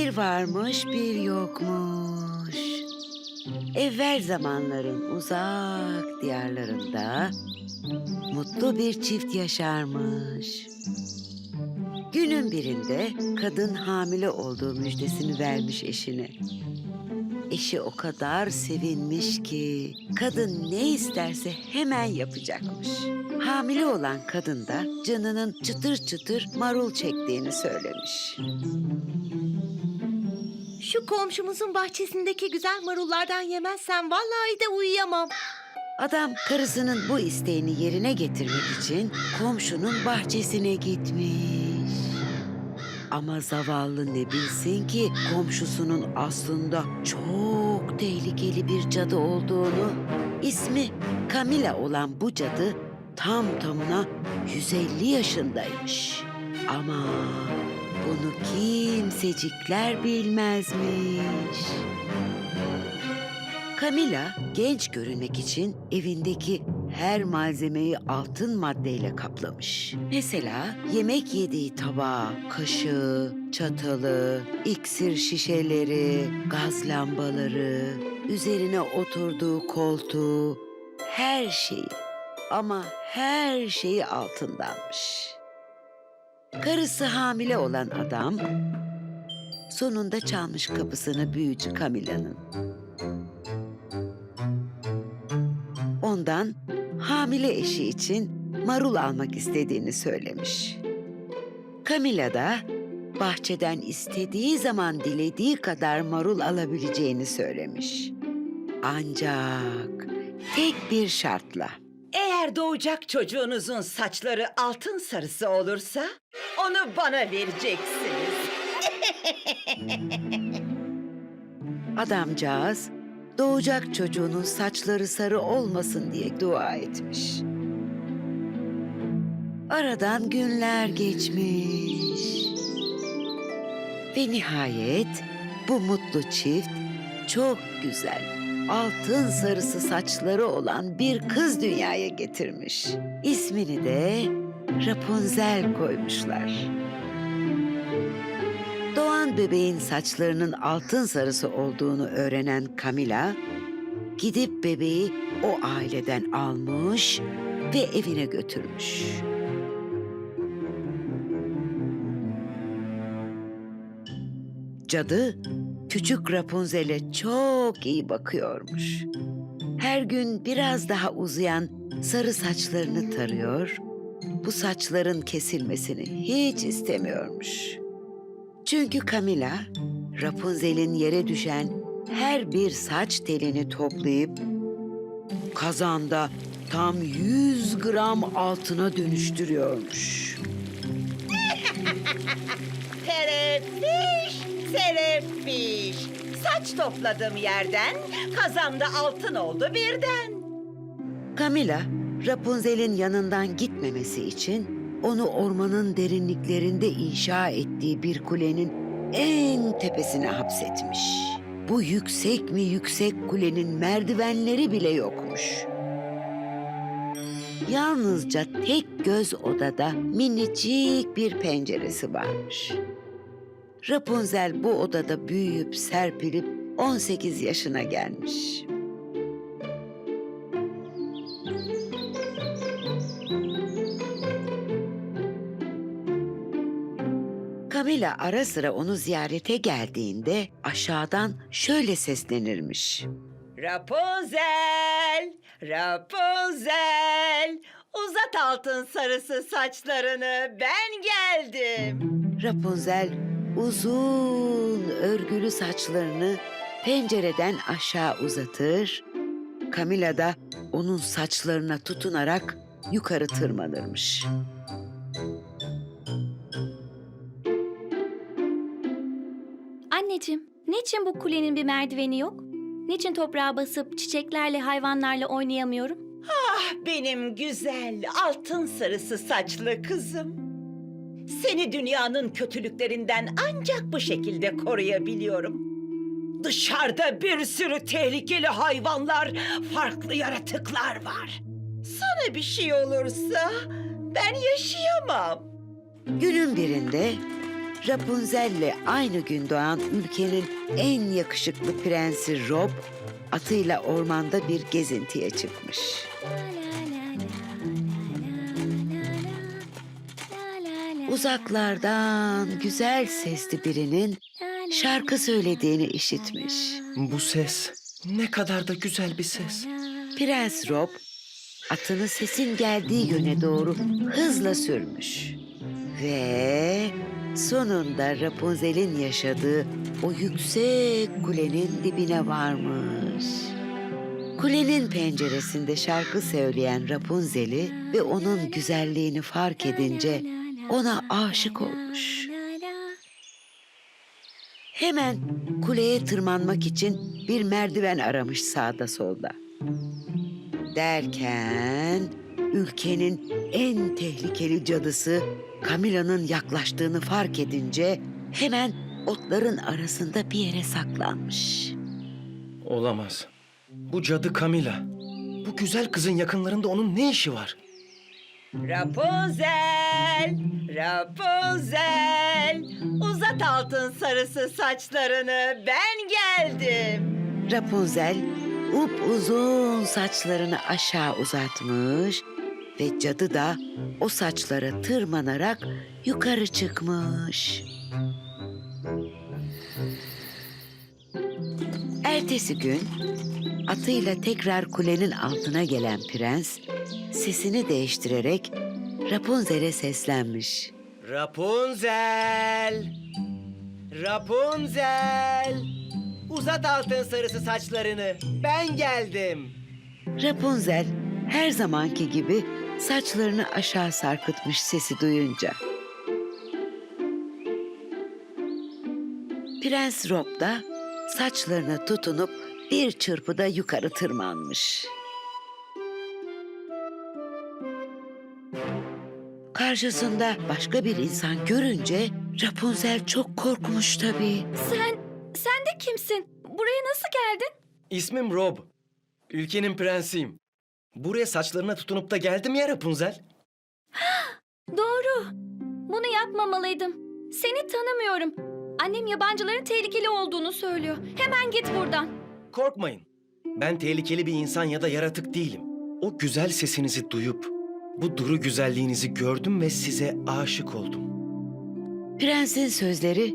Bir varmış bir yokmuş. Evvel zamanların uzak diyarlarında mutlu bir çift yaşarmış. Günün birinde kadın hamile olduğu müjdesini vermiş eşine. Eşi o kadar sevinmiş ki kadın ne isterse hemen yapacakmış. Hamile olan kadın da canının çıtır çıtır marul çektiğini söylemiş. Şu komşumuzun bahçesindeki güzel marullardan yemezsem vallahi de uyuyamam. Adam karısının bu isteğini yerine getirmek için komşunun bahçesine gitmiş. Ama zavallı ne bilsin ki komşusunun aslında çok tehlikeli bir cadı olduğunu. İsmi Camila olan bu cadı tam tamına 150 yaşındaymış. Ama bunu kimsecikler bilmezmiş. Camila genç görünmek için evindeki her malzemeyi altın maddeyle kaplamış. Mesela yemek yediği tabağı, kaşığı, çatalı, iksir şişeleri, gaz lambaları, üzerine oturduğu koltuğu, her şeyi ama her şeyi altındanmış. Karısı hamile olan adam sonunda çalmış kapısını büyücü Camila'nın. ondan hamile eşi için marul almak istediğini söylemiş. Camila da bahçeden istediği zaman dilediği kadar marul alabileceğini söylemiş. Ancak tek bir şartla. Eğer doğacak çocuğunuzun saçları altın sarısı olursa onu bana vereceksiniz. Adamcağız doğacak çocuğunun saçları sarı olmasın diye dua etmiş. Aradan günler geçmiş. Ve nihayet bu mutlu çift çok güzel, altın sarısı saçları olan bir kız dünyaya getirmiş. İsmini de Rapunzel koymuşlar. Doğan bebeğin saçlarının altın sarısı olduğunu öğrenen Camila, gidip bebeği o aileden almış ve evine götürmüş. Cadı küçük Rapunzel'e çok iyi bakıyormuş. Her gün biraz daha uzayan sarı saçlarını tarıyor, bu saçların kesilmesini hiç istemiyormuş. Çünkü Camila, Rapunzel'in yere düşen her bir saç telini toplayıp kazanda tam 100 gram altına dönüştürüyormuş. Terefiş, terefiş. Saç topladığım yerden kazamda altın oldu birden. Camila, Rapunzel'in yanından gitmemesi için onu ormanın derinliklerinde inşa ettiği bir kulenin en tepesine hapsetmiş. Bu yüksek mi yüksek kulenin merdivenleri bile yokmuş. Yalnızca tek göz odada minicik bir penceresi varmış. Rapunzel bu odada büyüyüp serpilip 18 yaşına gelmiş. Camila ara sıra onu ziyarete geldiğinde aşağıdan şöyle seslenirmiş. Rapunzel, Rapunzel. Uzat altın sarısı saçlarını ben geldim. Rapunzel uzun örgülü saçlarını pencereden aşağı uzatır. Camila da onun saçlarına tutunarak yukarı tırmanırmış. Anneciğim, niçin bu kulenin bir merdiveni yok? Niçin toprağa basıp çiçeklerle, hayvanlarla oynayamıyorum? Ah benim güzel altın sarısı saçlı kızım. Seni dünyanın kötülüklerinden ancak bu şekilde koruyabiliyorum. Dışarıda bir sürü tehlikeli hayvanlar, farklı yaratıklar var. Sana bir şey olursa ben yaşayamam. Günün birinde Rapunzel'le aynı gün doğan ülkenin en yakışıklı prensi Rob, atıyla ormanda bir gezintiye çıkmış. Uzaklardan güzel sesli birinin şarkı söylediğini işitmiş. Bu ses ne kadar da güzel bir ses. Prens Rob atını sesin geldiği yöne doğru hızla sürmüş. Ve sonunda Rapunzel'in yaşadığı o yüksek kulenin dibine varmış. Kulenin penceresinde şarkı söyleyen Rapunzel'i ve onun güzelliğini fark edince ona aşık olmuş. Hemen kuleye tırmanmak için bir merdiven aramış sağda solda. Derken ülkenin en tehlikeli cadısı Camila'nın yaklaştığını fark edince hemen otların arasında bir yere saklanmış. Olamaz. Bu cadı Camila. Bu güzel kızın yakınlarında onun ne işi var? Rapunzel, Rapunzel. Uzat altın sarısı saçlarını, ben geldim. Rapunzel uzun saçlarını aşağı uzatmış ve cadı da o saçlara tırmanarak yukarı çıkmış. Ertesi gün atıyla tekrar kulenin altına gelen prens sesini değiştirerek Rapunzel'e seslenmiş. Rapunzel! Rapunzel! Uzat altın sarısı saçlarını. Ben geldim. Rapunzel her zamanki gibi saçlarını aşağı sarkıtmış sesi duyunca. Prens Rob da saçlarına tutunup bir çırpıda yukarı tırmanmış. Karşısında başka bir insan görünce Rapunzel çok korkmuş tabii. Sen, sen de kimsin? Buraya nasıl geldin? İsmim Rob. Ülkenin prensiyim. Buraya saçlarına tutunup da geldim ya Rapunzel. Doğru. Bunu yapmamalıydım. Seni tanımıyorum. Annem yabancıların tehlikeli olduğunu söylüyor. Hemen git buradan. Korkmayın. Ben tehlikeli bir insan ya da yaratık değilim. O güzel sesinizi duyup bu duru güzelliğinizi gördüm ve size aşık oldum. Prensin sözleri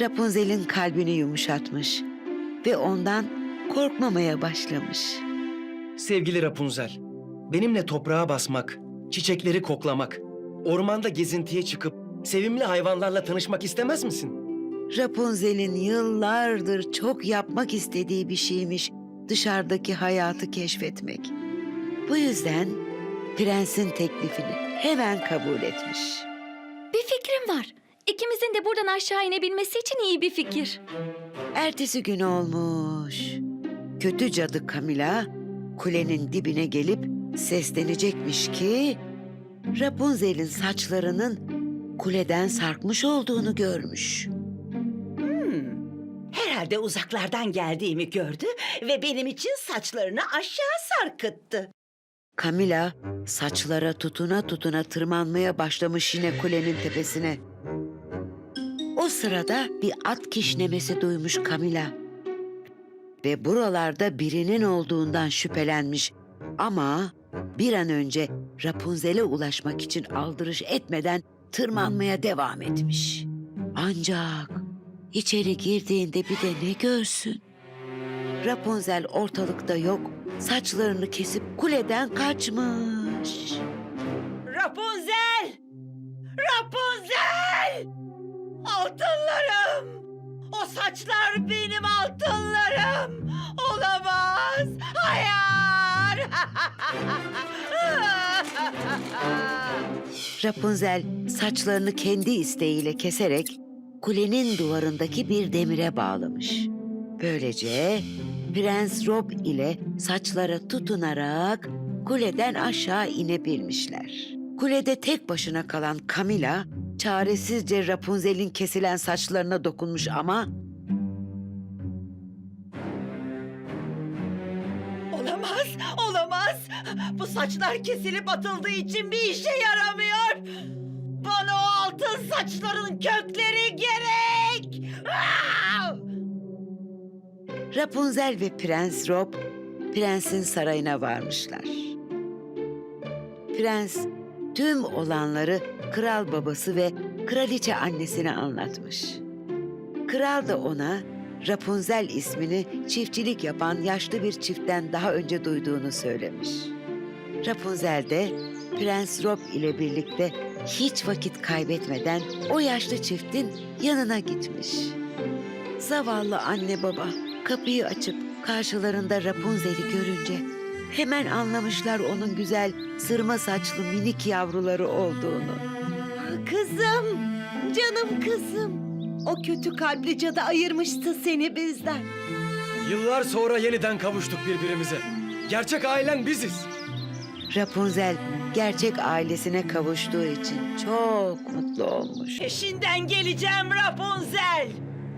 Rapunzel'in kalbini yumuşatmış ve ondan korkmamaya başlamış. Sevgili Rapunzel, benimle toprağa basmak, çiçekleri koklamak, ormanda gezintiye çıkıp sevimli hayvanlarla tanışmak istemez misin? Rapunzel'in yıllardır çok yapmak istediği bir şeymiş dışarıdaki hayatı keşfetmek. Bu yüzden prensin teklifini hemen kabul etmiş. Bir fikrim var. İkimizin de buradan aşağı inebilmesi için iyi bir fikir. Ertesi gün olmuş. Kötü cadı Camila kulenin dibine gelip seslenecekmiş ki Rapunzel'in saçlarının kuleden sarkmış olduğunu görmüş. Herhalde uzaklardan geldiğimi gördü ve benim için saçlarını aşağı sarkıttı. Camila saçlara tutuna tutuna tırmanmaya başlamış yine kulenin tepesine. O sırada bir at kişnemesi duymuş Camila. Ve buralarda birinin olduğundan şüphelenmiş. Ama bir an önce Rapunzel'e ulaşmak için aldırış etmeden tırmanmaya devam etmiş. Ancak içeri girdiğinde bir de ne görsün? Rapunzel ortalıkta yok, saçlarını kesip kuleden kaçmış. Rapunzel! Rapunzel! Altınlarım! Saçlar benim altınlarım! Olamaz! Hayır! Rapunzel saçlarını kendi isteğiyle keserek kulenin duvarındaki bir demire bağlamış. Böylece Prens Rob ile saçlara tutunarak kuleden aşağı inebilmişler. Kulede tek başına kalan Camila çaresizce Rapunzel'in kesilen saçlarına dokunmuş ama olamaz! Olamaz! Bu saçlar kesilip atıldığı için bir işe yaramıyor! Bana o altın saçların kökleri gerek. Aa! Rapunzel ve Prens Rob prensin sarayına varmışlar. Prens tüm olanları kral babası ve kraliçe annesine anlatmış. Kral da ona Rapunzel ismini çiftçilik yapan yaşlı bir çiftten daha önce duyduğunu söylemiş. Rapunzel de Prens Rob ile birlikte hiç vakit kaybetmeden o yaşlı çiftin yanına gitmiş. Zavallı anne baba kapıyı açıp karşılarında Rapunzel'i görünce hemen anlamışlar onun güzel sırma saçlı minik yavruları olduğunu. Kızım, canım kızım. O kötü kalpli cadı ayırmıştı seni bizden. Yıllar sonra yeniden kavuştuk birbirimize. Gerçek ailen biziz. Rapunzel gerçek ailesine kavuştuğu için çok mutlu olmuş. Peşinden geleceğim Rapunzel.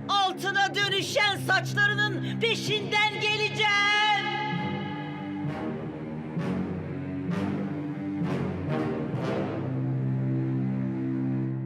Altına dönüşen saçlarının peşinden geleceğim.